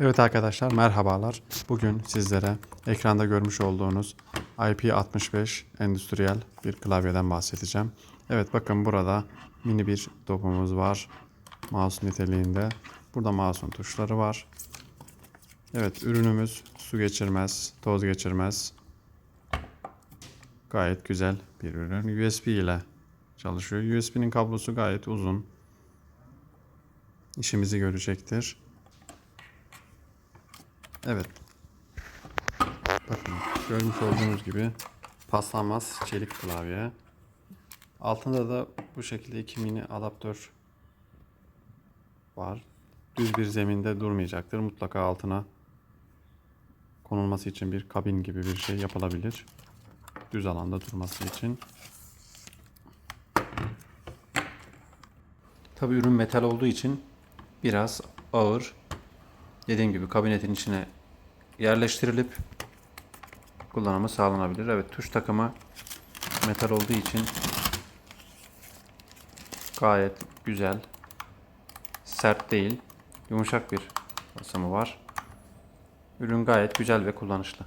Evet arkadaşlar merhabalar. Bugün sizlere ekranda görmüş olduğunuz IP65 endüstriyel bir klavyeden bahsedeceğim. Evet bakın burada mini bir topumuz var. Mouse niteliğinde. Burada mouse'un tuşları var. Evet ürünümüz su geçirmez, toz geçirmez. Gayet güzel bir ürün. USB ile çalışıyor. USB'nin kablosu gayet uzun. İşimizi görecektir. Evet. Bakın görmüş olduğunuz gibi paslanmaz çelik klavye. Altında da bu şekilde iki mini adaptör var. Düz bir zeminde durmayacaktır. Mutlaka altına konulması için bir kabin gibi bir şey yapılabilir. Düz alanda durması için. Tabi ürün metal olduğu için biraz ağır. Dediğim gibi kabinetin içine yerleştirilip kullanımı sağlanabilir. Evet tuş takımı metal olduğu için gayet güzel. Sert değil. Yumuşak bir basımı var. Ürün gayet güzel ve kullanışlı.